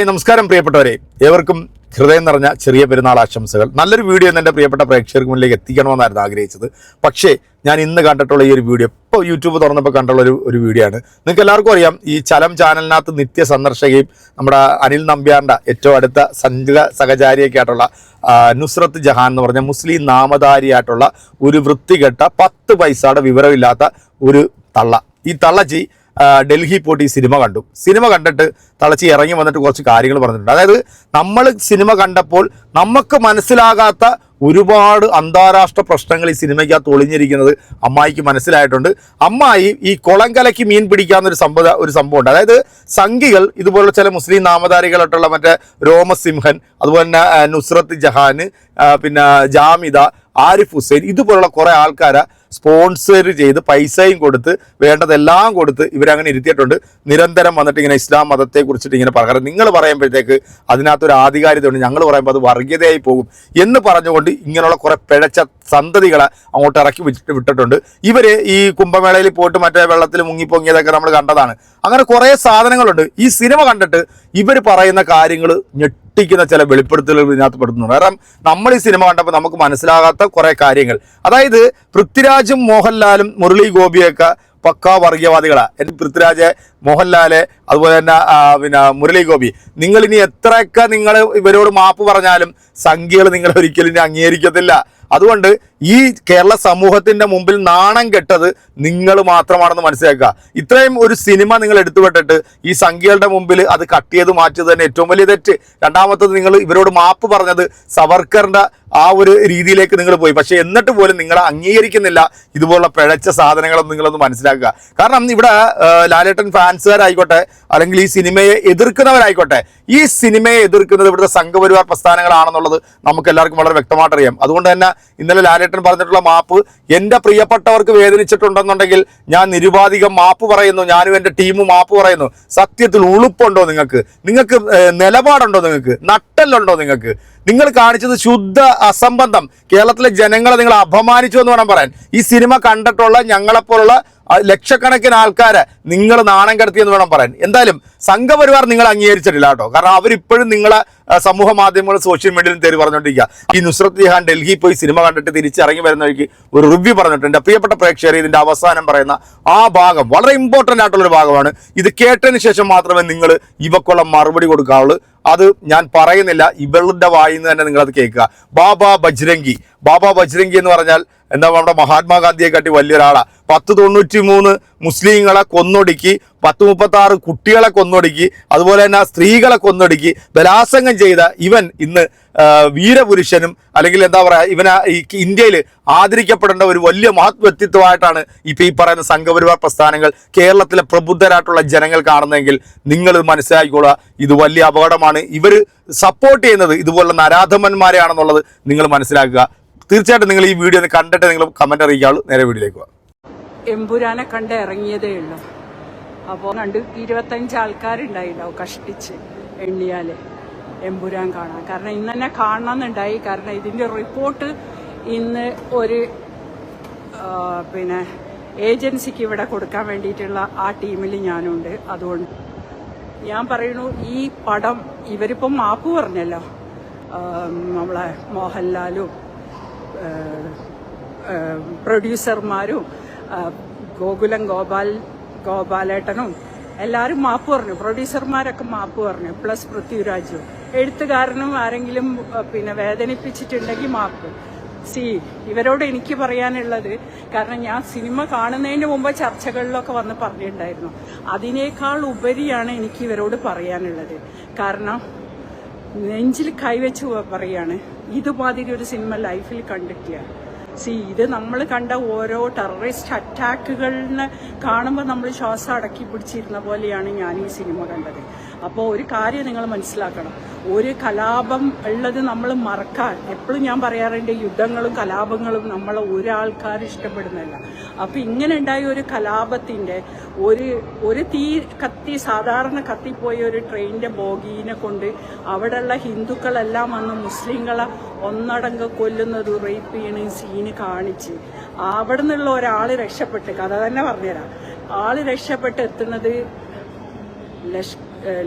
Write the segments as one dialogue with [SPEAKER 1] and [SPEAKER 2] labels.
[SPEAKER 1] നമസ്കാരം പ്രിയപ്പെട്ടവരെ. ഏവർക്കും ഹൃദയം നിറഞ്ഞ ചെറിയ പെരുന്നാൾ ആശംസകൾ. നല്ലൊരു വീഡിയോ എന്റെ പ്രിയപ്പെട്ട പ്രേക്ഷകർക്ക് മുന്നിലേക്ക് എത്തിക്കണമെന്നായിരുന്നു ആഗ്രഹിച്ചത്. പക്ഷേ ഞാൻ ഇന്ന് കണ്ടിട്ടുള്ള ഈ ഒരു വീഡിയോ ഇപ്പോൾ യൂട്യൂബ് തുറന്നപ്പോൾ കണ്ടുള്ള ഒരു ഒരു വീഡിയോ ആണ്. നിങ്ങൾക്ക് എല്ലാവർക്കും അറിയാം ഈ ചലം ചാനലിനകത്ത് നിത്യ സന്ദർശകയും നമ്മുടെ അനിൽ നമ്പ്യാറിന്റെ ഏറ്റവും അടുത്ത സഞ്ച സഹചാരിയൊക്കെ ആയിട്ടുള്ള നുസ്രത്ത് ജഹാൻ എന്ന് പറഞ്ഞ മുസ്ലിം നാമധാരിയായിട്ടുള്ള ഒരു വൃത്തികെട്ട പത്ത് പൈസയുടെ വിവരമില്ലാത്ത ഒരു തള്ള. ഈ തള്ളച്ചി ഡൽഹി പോയിട്ട് ഈ സിനിമ കണ്ടു. സിനിമ കണ്ടിട്ട് തളച്ചി ഇറങ്ങി വന്നിട്ട് കുറച്ച് കാര്യങ്ങൾ പറഞ്ഞിട്ടുണ്ട്. അതായത് നമ്മൾ സിനിമ കണ്ടപ്പോൾ നമുക്ക് മനസ്സിലാകാത്ത ഒരുപാട് അന്താരാഷ്ട്ര പ്രശ്നങ്ങൾ ഈ സിനിമയ്ക്കകത്ത് ഒളിഞ്ഞിരിക്കുന്നത് അമ്മായിക്ക് മനസ്സിലായിട്ടുണ്ട്. അമ്മായി ഈ കുളങ്കലയ്ക്ക് മീൻ പിടിക്കാവുന്ന ഒരു സംഭവ ഒരു സംഭവമുണ്ട്. അതായത് സംഘികൾ ഇതുപോലുള്ള ചില മുസ്ലിം നാമധാരികളായിട്ടുള്ള മറ്റേ രോമസിംഹൻ അതുപോലെ തന്നെ നുസ്രത്ത് ജഹാൻ പിന്നെ ജാമിദ ആരിഫ് ഹുസൈൻ ഇതുപോലുള്ള കുറേ ആൾക്കാരെ സ്പോൺസർ ചെയ്ത് പൈസയും കൊടുത്ത് വേണ്ടതെല്ലാം കൊടുത്ത് ഇവരങ്ങനെ ഇരുത്തിയിട്ടുണ്ട്. നിരന്തരം വന്നിട്ട് ഇങ്ങനെ ഇസ്ലാം മതത്തെ കുറിച്ചിട്ട് ഇങ്ങനെ പറയാറ് നിങ്ങൾ പറയുമ്പോഴത്തേക്ക് അതിനകത്തൊരു ആധികാരിത ഉണ്ട് ഞങ്ങൾ പറയുമ്പോൾ അത് വർഗീയതയായി പോകും എന്ന് പറഞ്ഞുകൊണ്ട് ഇങ്ങനെയുള്ള കുറെ പിഴച്ച സന്തതികളെ അങ്ങോട്ട് ഇറക്കി വിട്ടിട്ട് വിട്ടിട്ടുണ്ട്. ഇവർ ഈ കുംഭമേളയിൽ പോയിട്ട് മറ്റേ വെള്ളത്തിൽ മുങ്ങിപ്പൊങ്ങിയതൊക്കെ നമ്മൾ കണ്ടതാണ്. അങ്ങനെ കുറേ സാധനങ്ങളുണ്ട്. ഈ സിനിമ കണ്ടിട്ട് ഇവർ പറയുന്ന കാര്യങ്ങൾ ഞെട്ടിക്കുന്ന ചില വെളിപ്പെടുത്തലുകൾ ഇതിനകത്ത് പെടുന്നുണ്ട്. കാരണം നമ്മൾ ഈ സിനിമ കണ്ടപ്പോൾ നമുക്ക് മനസ്സിലാകാത്ത കുറേ കാര്യങ്ങൾ. അതായത് പൃഥ്വിരാജും മോഹൻലാലും മുരളി ഗോപിയൊക്കെ പക്കാ വർഗീയവാദികളാണ് എന്റെ പൃഥ്വിരാജ് മോഹൻലാൽ അതുപോലെ തന്നെ പിന്നെ മുരളി ഗോപി. നിങ്ങൾ ഇനി എത്രയൊക്കെ നിങ്ങൾ ഇവരോട് മാപ്പ് പറഞ്ഞാലും സംഖ്യകൾ നിങ്ങൾ ഒരിക്കലും അംഗീകരിക്കത്തില്ല. അതുകൊണ്ട് ഈ കേരള സമൂഹത്തിന്റെ മുമ്പിൽ നാണം കെട്ടത് നിങ്ങൾ മാത്രമാണെന്ന് മനസ്സിലാക്കുക. ഇത്രയും ഒരു സിനിമ നിങ്ങൾ എടുത്തുവിട്ടിട്ട് ഈ സംഖ്യകളുടെ മുമ്പിൽ അത് കട്ട് ചെയ്ത് മാറ്റിയത് തന്നെ ഏറ്റവും വലിയ തെറ്റ്. രണ്ടാമത്തത് നിങ്ങൾ ഇവരോട് മാപ്പ് പറഞ്ഞത് സവർക്കറിന്റെ ആ ഒരു രീതിയിലേക്ക് നിങ്ങൾ പോയി. പക്ഷേ എന്നിട്ട് പോലും നിങ്ങൾ അംഗീകരിക്കുന്നില്ല ഇതുപോലുള്ള പിഴച്ച സാധനങ്ങളൊന്നും നിങ്ങളൊന്ന് മനസ്സിലാക്കുക. കാരണം ഇവിടെ ലാലേട്ടൻ ഫാൻസുകാരായിക്കോട്ടെ അല്ലെങ്കിൽ ഈ സിനിമയെ എതിർക്കുന്നവരായിക്കോട്ടെ ഈ സിനിമയെ എതിർക്കുന്നത് ഇവിടുത്തെ സംഘപരിവാർ പ്രസ്ഥാനങ്ങളാണെന്നുള്ളത് നമുക്ക് എല്ലാവർക്കും വളരെ വ്യക്തമായിട്ട് അറിയാം അതുകൊണ്ട് തന്നെ ഇന്നലെ ലാലേട്ടൻ പറഞ്ഞിട്ടുള്ള മാപ്പ് എന്റെ പ്രിയപ്പെട്ടവർക്ക് വേദനിച്ചിട്ടുണ്ടെന്നുണ്ടെങ്കിൽ ഞാൻ നിരുപാധികം മാപ്പ് പറയുന്നു ഞാനും എന്റെ ടീമും മാപ്പ് പറയുന്നു. സത്യത്തിൽ ഉളുപ്പുണ്ടോ നിങ്ങൾക്ക്? നിങ്ങൾക്ക് നിലപാടുണ്ടോ നിങ്ങൾക്ക്? നട്ടല്ലുണ്ടോ നിങ്ങൾക്ക്? നിങ്ങൾ കാണിച്ചത് ശുദ്ധ അസംബന്ധം. കേരളത്തിലെ ജനങ്ങളെ നിങ്ങൾ അപമാനിച്ചു എന്ന് വേണം പറയാൻ. ഈ സിനിമ കണ്ടിട്ടുള്ള ഞങ്ങളെപ്പോലുള്ള ലക്ഷക്കണക്കിന് ആൾക്കാരെ നിങ്ങൾ നാണം കടത്തി എന്ന് വേണം പറയാൻ. എന്തായാലും സംഘപരിവാർ നിങ്ങൾ അംഗീകരിച്ചിട്ടില്ല കേട്ടോ. കാരണം അവരിപ്പോഴും നിങ്ങളെ സമൂഹ മാധ്യമങ്ങൾ സോഷ്യൽ മീഡിയയിലും തേടി പറഞ്ഞുകൊണ്ടിരിക്കുക ഈ നുസ്രത്ത് ജഹാൻ ഡൽഹി പോയി സിനിമ കണ്ടിട്ട് തിരിച്ചിറങ്ങി വരുന്ന വഴിക്ക് ഒരു റിവ്യൂ പറഞ്ഞിട്ടുണ്ട്. പ്രിയപ്പെട്ട പ്രേക്ഷകർ ഇതിന്റെ അവസാനം പറയുന്ന ആ ഭാഗം വളരെ ഇമ്പോർട്ടന്റ് ആയിട്ടുള്ള ഒരു ഭാഗമാണ്. ഇത് കേട്ടതിന് ശേഷം മാത്രമേ നിങ്ങൾ ഇവക്കുള്ള മറുപടി കൊടുക്കാവുള്ളൂ അത് ഞാൻ പറയുന്നില്ല. ഇവളുടെ വായിന്ന് തന്നെ നിങ്ങളത് കേൾക്കുക. ബാബ ബജ്രംഗി. ബാബ ബജ്രംഗി എന്ന് പറഞ്ഞാൽ എന്താ നമ്മുടെ മഹാത്മാഗാന്ധിയെ കാട്ടി വലിയൊരാളാ. പത്ത് തൊണ്ണൂറ്റി മൂന്ന് മുസ്ലിങ്ങളെ കൊന്നൊടുക്കി പത്ത് മുപ്പത്തി ആറ് കുട്ടികളെ കൊന്നൊടുക്കി അതുപോലെ തന്നെ സ്ത്രീകളെ കൊന്നൊടുക്കി ബലാസംഗം ചെയ്ത ഇവൻ ഇന്ന് വീരപുരുഷനും അല്ലെങ്കിൽ എന്താ പറയാ ഇവന ഇന്ത്യയിൽ ആദരിക്കപ്പെടേണ്ട ഒരു വലിയ മഹത് വ്യക്തിത്വമായിട്ടാണ് ഇപ്പൊ ഈ പറയുന്ന സംഘപരിവാർ പ്രസ്ഥാനങ്ങൾ കേരളത്തിലെ പ്രബുദ്ധരായിട്ടുള്ള ജനങ്ങൾ കാണുന്നതെങ്കിൽ നിങ്ങൾ മനസ്സിലാക്കിക്കോളുക. ഇത് വലിയ അപകടമാണ്. ഇവർ സപ്പോർട്ട് ചെയ്യുന്നത് ഇതുപോലുള്ള നരാധമന്മാരെയാണെന്നുള്ളത് നിങ്ങൾ മനസ്സിലാക്കുക. തീർച്ചയായിട്ടും നിങ്ങൾ ഈ വീഡിയോ ഒന്ന് കണ്ടിട്ട് നിങ്ങൾ കമന്റ് അറിയിക്കാവുള്ളൂ നേരെ വീഡിയോയിലേക്ക് പോകാം.
[SPEAKER 2] എമ്പുരാനെ കണ്ട് ഇറങ്ങിയതേ ഉള്ളൂ. അപ്പോൾ കണ്ട് ഇരുപത്തഞ്ച് ആൾക്കാരുണ്ടായിണ്ടാവും കഷ്ടിച്ച് എണ്ണിയാൽ എമ്പുരാൻ കാണാൻ. കാരണം ഇന്ന് തന്നെ കാണണമെന്നുണ്ടായി. കാരണം ഇതിന്റെ റിപ്പോർട്ട് ഇന്ന് ഒരു പിന്നെ ഏജൻസിക്ക് ഇവിടെ കൊടുക്കാൻ വേണ്ടിയിട്ടുള്ള ആ ടീമിൽ ഞാനുണ്ട്. അതുകൊണ്ട് ഞാൻ പറയുന്നു ഈ പടം ഇവരിപ്പം മാപ്പ് പറഞ്ഞല്ലോ. നമ്മളെ മോഹൻലാലും പ്രൊഡ്യൂസർമാരും ഗോകുലം ഗോപാൽ ഗോപാലേട്ടനും എല്ലാവരും മാപ്പ് പറഞ്ഞു. പ്രൊഡ്യൂസർമാരൊക്കെ മാപ്പ് പറഞ്ഞു. പ്ലസ് പൃഥ്വിരാജും. എഴുത്തുകാരനും ആരെങ്കിലും പിന്നെ വേദനിപ്പിച്ചിട്ടുണ്ടെങ്കിൽ മാപ്പ്. സി ഇവരോട് എനിക്ക് പറയാനുള്ളത് കാരണം ഞാൻ സിനിമ കാണുന്നതിന് മുമ്പ് ചർച്ചകളിലൊക്കെ വന്ന് പറഞ്ഞിട്ടുണ്ടായിരുന്നു. അതിനേക്കാൾ ഉപരിയാണ് എനിക്ക് ഇവരോട് പറയാനുള്ളത്. കാരണം നെഞ്ചിൽ കൈവച്ച് പറയാണ് ഇതുമാതിരി ഒരു സിനിമ ലൈഫിൽ കണ്ടിട്ടില്ല. സി ഇത് നമ്മൾ കണ്ട ഓരോ ടെററിസ്റ്റ് അറ്റാക്കുകളിനെ കാണുമ്പോൾ നമ്മൾ ശ്വാസം അടക്കി പിടിച്ചിരുന്ന പോലെയാണ് ഞാൻ ഈ സിനിമ കണ്ടത്. അപ്പോൾ ഒരു കാര്യം നിങ്ങൾ മനസ്സിലാക്കണം. ഒരു കലാപം ഉള്ളത് നമ്മൾ മറക്കാൻ എപ്പോഴും ഞാൻ പറയാറുണ്ട് യുദ്ധങ്ങളും കലാപങ്ങളും നമ്മൾ ഒരാൾക്കാർ ഇഷ്ടപ്പെടുന്നില്ല അപ്പം ഇങ്ങനെ ഉണ്ടായ ഒരു കലാപത്തിന്റെ ഒരു ഒരു തീ കത്തി സാധാരണ കത്തിപ്പോയ ഒരു ട്രെയിനിന്റെ ബോഗീനെ കൊണ്ട് അവിടെയുള്ള ഹിന്ദുക്കളെല്ലാം വന്ന് മുസ്ലിങ്ങളെ ഒന്നടങ്ക് കൊല്ലുന്നത് റേപ്പ് ചെയ്യണ സീന് കാണിച്ച് അവിടെ നിന്നുള്ള ഒരാൾ രക്ഷപ്പെട്ട് കഥ തന്നെ പറഞ്ഞുതരാം. ആൾ രക്ഷപ്പെട്ട് എത്തുന്നത് ലഷ്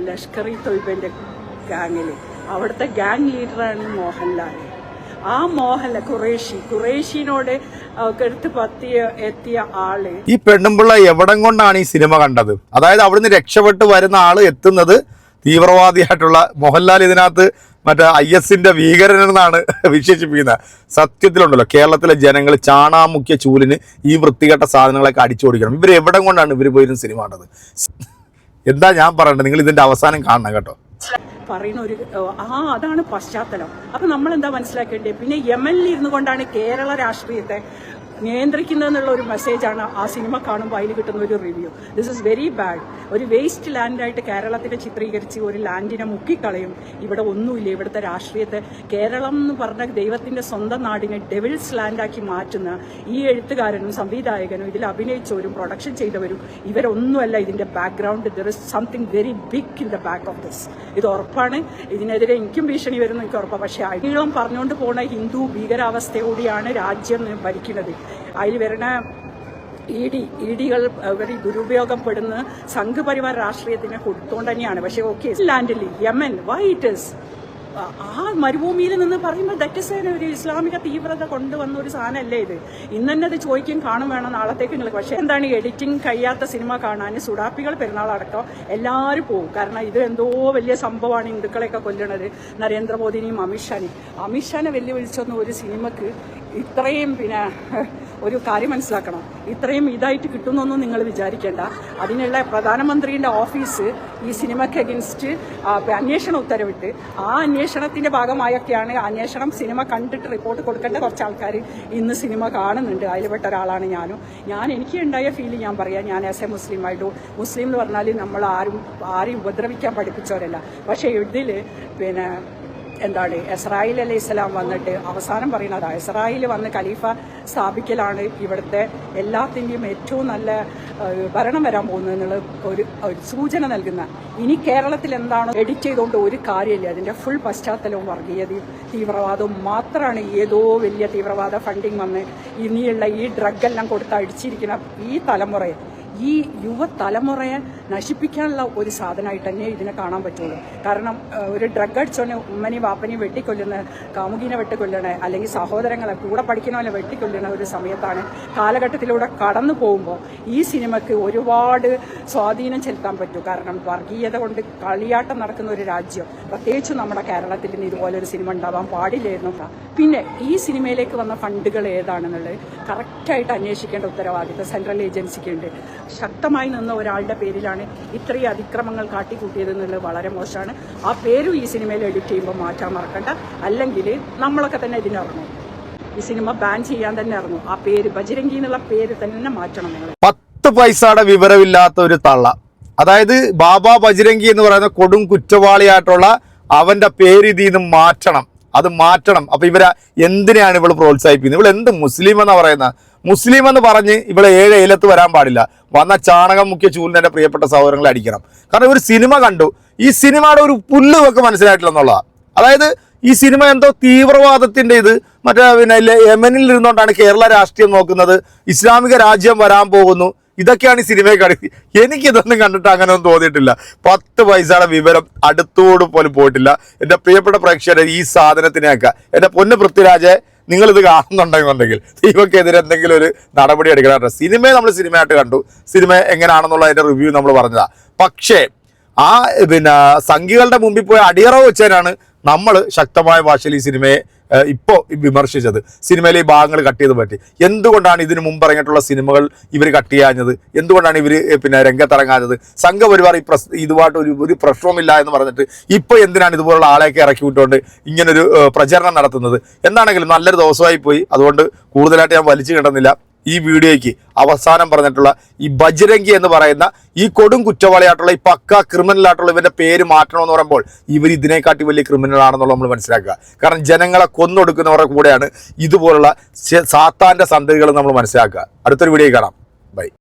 [SPEAKER 2] ലഷ്കറി തൊയ്ബന്റെ ഗാങ്ങിൽ അവിടുത്തെ ഗാങ് ലീഡറാണ് മോഹൻലാൽ. ആ മോഹൻലാൽ ഖുറേഷി. ഖുറേഷിനോട് എടുത്ത് പത്തിയ എത്തിയ ആൾ.
[SPEAKER 1] ഈ പെണ്ണുമ്പിള്ള എവിടം കൊണ്ടാണ് ഈ സിനിമ കണ്ടത്? അതായത് അവിടുന്ന് രക്ഷപ്പെട്ട് വരുന്ന ആൾ എത്തുന്നത് തീവ്രവാദിയായിട്ടുള്ള മോഹൻലാൽ ഇതിനകത്ത് മറ്റേ ഐ എസിന്റെ ഭീകരൻ എന്നാണ് വിശേഷിപ്പിക്കുന്നത്. സത്യത്തിലുണ്ടല്ലോ കേരളത്തിലെ ജനങ്ങൾ ചാണാമുഖ്യ ചൂലിന് ഈ വൃത്തികെട്ട സാധനങ്ങളൊക്കെ അടിച്ചോടിക്കണം ഇവർ എവിടെ കൊണ്ടാണ് ഇവർ പോയിരുന്ന സിനിമ കണ്ടത്? എന്താ ഞാൻ പറയണ്ടത് നിങ്ങൾ ഇതിന്റെ അവസാനം കാണണം കേട്ടോ.
[SPEAKER 2] പറയുന്ന ഒരു ആ അതാണ് പശ്ചാത്തലം. അപ്പൊ നമ്മൾ എന്താ മനസ്സിലാക്കേണ്ടത്? പിന്നെ യമനിൽ ഇരുന്നു കൊണ്ടാണ് കേരള രാഷ്ട്രീയത്തെ നിയന്ത്രിക്കുന്നതെന്നുള്ള ഒരു മെസ്സേജാണ് ആ സിനിമ കാണുമ്പോൾ അതിൽ കിട്ടുന്ന ഒരു review this is very bad ഒരു വേസ്റ്റ് ലാൻഡായിട്ട് കേരളത്തിനെ ചിത്രീകരിച്ച് ഒരു ലാൻഡിനെ മുക്കിക്കളയും. ഇവിടെ ഒന്നുമില്ല. ഇവിടുത്തെ രാഷ്ട്രീയത്തെ കേരളം എന്ന് പറഞ്ഞ ദൈവത്തിന്റെ സ്വന്തം നാടിനെ ഡെവിൾസ് ലാൻഡാക്കി മാറ്റുന്ന ഈ എഴുത്തുകാരനും സംവിധായകനും ഇതിൽ അഭിനയിച്ചവരും പ്രൊഡക്ഷൻ ചെയ്തവരും ഇവരൊന്നുമല്ല ഇതിന്റെ background there is something very big in the back of this ഇത് ഉറപ്പാണ്. ഇതിനെതിരെ എനിക്കും ഭീഷണി വരുന്ന എനിക്ക് ഉറപ്പാണ്. പക്ഷേ അടികളും പറഞ്ഞുകൊണ്ട് പോണ ഹിന്ദു ഭീകരാവസ്ഥയോടെയാണ് രാജ്യം ഭരിക്കുന്നത്. അതിൽ വരുന്ന ഇ ഡി ഇ ഡികൾ അവർ ദുരുപയോഗപ്പെടുന്ന സംഘപരിവാർ രാഷ്ട്രീയത്തിന് കൊടുത്തോണ്ട് തന്നെയാണ്. പക്ഷേ ഓക്കെ ലാൻഡിൽ യമൻ വൈ ഇറ്റ് ഇസ് ആ മരുഭൂമിയിൽ നിന്ന് പറയുമ്പോൾ ദറ്റ് ഇസ് ഒരു ഇസ്ലാമിക തീവ്രത കൊണ്ടുവന്ന ഒരു സാധനമല്ലേ ഇത്? ഇന്ന് തന്നെ അത് ചോദിക്കും കാണും വേണം നാളത്തേക്ക് നിങ്ങൾ. പക്ഷേ എന്താണ് എഡിറ്റിംഗ് കഴിയാത്ത സിനിമ കാണാൻ സുഡാപ്പികൾ പെരുന്നാളടക്കം എല്ലാവരും പോകും. കാരണം ഇത് എന്തോ വലിയ സംഭവമാണ് ഹിന്ദുക്കളെയൊക്കെ കൊല്ലണത് നരേന്ദ്രമോദിനെയും അമിത്ഷാനെയും. അമിത്ഷാനെ വെല്ലുവിളിച്ചൊന്നും ഒരു സിനിമക്ക് ഇത്രയും പിന്നെ ഒരു കാര്യം മനസ്സിലാക്കണം. ഇത്രയും ഇതായിട്ട് കിട്ടുന്നൊന്നും നിങ്ങൾ വിചാരിക്കേണ്ട. അതിനുള്ള പ്രധാനമന്ത്രിയുടെ ഓഫീസ് ഈ സിനിമയ്ക്ക് അഗൻസ്റ്റ് അന്വേഷണം ഉത്തരവിട്ട്. ആ അന്വേഷണത്തിന്റെ ഭാഗമായൊക്കെയാണ് അന്വേഷണം സിനിമ കണ്ടിട്ട് റിപ്പോർട്ട് കൊടുക്കേണ്ട കുറച്ച് ആൾക്കാർ ഇന്ന് സിനിമ കാണുന്നുണ്ട്. അതിൽപ്പെട്ട ഒരാളാണ് ഞാനും. ഞാൻ എനിക്ക് ഉണ്ടായ ഫീൽ ഞാൻ പറയാം. ഞാൻ ആസ് എ മുസ്ലിം ആയിട്ട് മുസ്ലിം എന്ന് പറഞ്ഞാൽ നമ്മൾ ആരും ആരെയും ഉപദ്രവിക്കാൻ പഠിപ്പിച്ചവരല്ല. പക്ഷേ ഇതിൽ പിന്നെ എന്താണ് ഇസ്രായേൽ അലൈഹി ഇസ്ലാം വന്നിട്ട് അവസാനം പറയുന്നത് ഇസ്രായേൽ വന്ന് ഖലീഫ സ്ഥാപിക്കലാണ് ഇവിടുത്തെ എല്ലാത്തിന്റെയും ഏറ്റവും നല്ല ഭരണം വരാൻ പോകുന്നത് എന്നുള്ള ഒരു ഒരു സൂചന നൽകുന്ന. ഇനി കേരളത്തിൽ എന്താണ് എഡിറ്റ് ചെയ്തുകൊണ്ട് ഒരു കാര്യമില്ല. അതിന്റെ ഫുൾ പശ്ചാത്തലവും വർഗീയതയും തീവ്രവാദവും മാത്രമാണ് ഏതോ വലിയ തീവ്രവാദ ഫണ്ടിങ് വന്ന് ഇനിയുള്ള ഈ ഡ്രഗ് എല്ലാം കൊടുത്ത് അടിച്ചിരിക്കുന്ന ഈ തലമുറയെ ഈ യുവതലമുറയെ നശിപ്പിക്കാനുള്ള ഒരു സാധനമായിട്ട് തന്നെ ഇതിനെ കാണാൻ പറ്റുള്ളൂ. കാരണം ഒരു ഡ്രഗ് അടിച്ചോനെ ഉമ്മനെയും വാപ്പനെയും വെട്ടിക്കൊല്ലുന്ന കാമുകീനെ വെട്ടിക്കൊല്ലണ അല്ലെങ്കിൽ സഹോദരങ്ങളെ കൂടെ പഠിക്കണമല്ലോ വെട്ടിക്കൊല്ലുന്ന ഒരു സമയത്താണ് കാലഘട്ടത്തിലൂടെ കടന്നു പോകുമ്പോൾ ഈ സിനിമയ്ക്ക് ഒരുപാട് സ്വാധീനം ചെലുത്താൻ പറ്റും. കാരണം വർഗീയത കൊണ്ട് കളിയാട്ടം നടക്കുന്ന ഒരു രാജ്യം പ്രത്യേകിച്ചും നമ്മുടെ കേരളത്തിൽ ഇതുപോലൊരു സിനിമ ഉണ്ടാവാൻ പാടില്ലായിരുന്നു. പിന്നെ ഈ സിനിമയിലേക്ക് വന്ന ഫണ്ടുകൾ ഏതാണെന്നുള്ളത് കറക്റ്റായിട്ട് അന്വേഷിക്കേണ്ട ഉത്തരവാദിത്തം സെൻട്രൽ ഏജൻസിക്ക് ഉണ്ട് ശക്തമായി നിന്ന ഒരാളുടെ പേരിലാണ് ഇത്രയും അതിക്രമങ്ങൾ കാട്ടിക്കൂട്ടിയത് എന്നുള്ളത് വളരെ മോശമാണ്. ആ പേരും ഈ സിനിമയിൽ എഡിറ്റ് ചെയ്യുമ്പോൾ മാറ്റാൻ മറക്കണ്ട. അല്ലെങ്കിൽ നമ്മളൊക്കെ തന്നെ ഇതിനിറങ്ങും. ഈ സിനിമ ബാൻ ചെയ്യാൻ തന്നെ ഇറങ്ങും. ആ പേര് ബജരംഗി എന്നുള്ള പേര് തന്നെ മാറ്റണം നിങ്ങൾ.
[SPEAKER 1] പത്ത് പൈസയുടെ വിവരമില്ലാത്ത ഒരു തള്ള. അതായത് ബാബ ബജരംഗി എന്ന് പറയുന്ന കൊടും കുറ്റവാളിയായിട്ടുള്ള അവന്റെ പേര് ഇതിൽ നിന്ന് മാറ്റണം. അത് മാറ്റണം. അപ്പൊ ഇവരെ എന്തിനാണ് ഇവൾ പ്രോത്സാഹിപ്പിക്കുന്നത്? ഇവൾ എന്ത് മുസ്ലിം എന്ന് പറയുന്ന മുസ്ലിം എന്ന് പറഞ്ഞ് ഇവളെ ഏഴ് ഏലത്ത് വരാൻ പാടില്ല. വന്ന ചാണകം മുഖ്യ ചൂലിന് പ്രിയപ്പെട്ട സഹോദരങ്ങളെ അടിക്കണം. കാരണം ഒരു സിനിമ കണ്ടു. ഈ സിനിമയുടെ ഒരു പുല്ല് ഒക്കെ മനസ്സിലായിട്ടില്ല എന്നുള്ളതാണ് അതായത് ഈ സിനിമ എന്തോ തീവ്രവാദത്തിന്റെ ഇത്. മറ്റേ പിന്നെ യമനിൽ ഇരുന്നുകൊണ്ടാണ് കേരള രാഷ്ട്രീയം നോക്കുന്നത്. ഇസ്ലാമിക രാജ്യം വരാൻ പോകുന്നു. ഇതൊക്കെയാണ് ഈ സിനിമയെ കളി എനിക്കിതൊന്നും കണ്ടിട്ട് അങ്ങനെ ഒന്നും തോന്നിയിട്ടില്ല. പത്ത് പൈസയുടെ വിവരം അടുത്തോട് പോലും പോയിട്ടില്ല. എന്റെ പ്രിയപ്പെട്ട പ്രേക്ഷകരെ ഈ സാധനത്തിനെയൊക്കെ. എന്റെ പൊന്ന് പൃഥ്വിരാജെ നിങ്ങളിത് കാണുന്നുണ്ടെന്നുണ്ടെങ്കിൽ ദൈവക്കെതിരെ എന്തെങ്കിലും ഒരു നടപടി എടുക്കണം സിനിമയെ നമ്മൾ സിനിമയായിട്ട് കണ്ടു. സിനിമ എങ്ങനെയാണെന്നുള്ള അതിന്റെ റിവ്യൂ നമ്മൾ പറഞ്ഞതാണ് പക്ഷേ ആ പിന്നെ സംഘികളുടെ മുമ്പിൽ പോയി അടിയറവ് വെച്ചതിനാണ് നമ്മൾ ശക്തമായ ഭാഷയിൽ ഈ സിനിമയെ ഇപ്പോൾ വിമർശിച്ചത്. സിനിമയിലെ ഈ ഭാഗങ്ങൾ കട്ട് ചെയ്ത് പറ്റി. എന്തുകൊണ്ടാണ് ഇതിനു മുമ്പ് ഇറങ്ങിയിട്ടുള്ള സിനിമകൾ ഇവർ കട്ട് ചെയ്യാഞ്ഞത്? എന്തുകൊണ്ടാണ് ഇവർ പിന്നെ രംഗത്തിറങ്ങാഞ്ഞത്? സംഘപരിവാർ ഈ പ്രസ് ഇതുമായിട്ട് ഒരു ഒരു പ്രശ്നവുമില്ല എന്ന് പറഞ്ഞിട്ട് ഇപ്പോൾ എന്തിനാണ് ഇതുപോലുള്ള ആളെയൊക്കെ ഇറക്കി വിട്ടുകൊണ്ട് ഇങ്ങനൊരു പ്രചരണം നടത്തുന്നത്? എന്താണെങ്കിലും നല്ലൊരു ദിവസമായി പോയി. അതുകൊണ്ട് കൂടുതലായിട്ട് ഞാൻ വലിച്ചു കിട്ടുന്നില്ല. ഈ വീഡിയോയ്ക്ക് അവസാനം പറഞ്ഞിട്ടുള്ള ഈ ബജ്രംഗി എന്ന് പറയുന്ന ഈ കൊടും കുറ്റവാളിയായിട്ടുള്ള ഈ പക്ക ക്രിമിനൽ ആയിട്ടുള്ള ഇവന്റെ പേര് മാറ്റണമെന്ന് പറയുമ്പോൾ ഇവർ ഇതിനെക്കാട്ടി വലിയ ക്രിമിനൽ ആണെന്നുള്ള നമ്മൾ മനസ്സിലാക്കുക. കാരണം ജനങ്ങളെ കൊന്നൊടുക്കുന്നവരുടെ കൂടെയാണ് ഇതുപോലുള്ള സാത്താന്റെ സന്തതികൾ നമ്മൾ മനസ്സിലാക്കുക. അടുത്തൊരു വീഡിയോ കാണാം. ബൈ.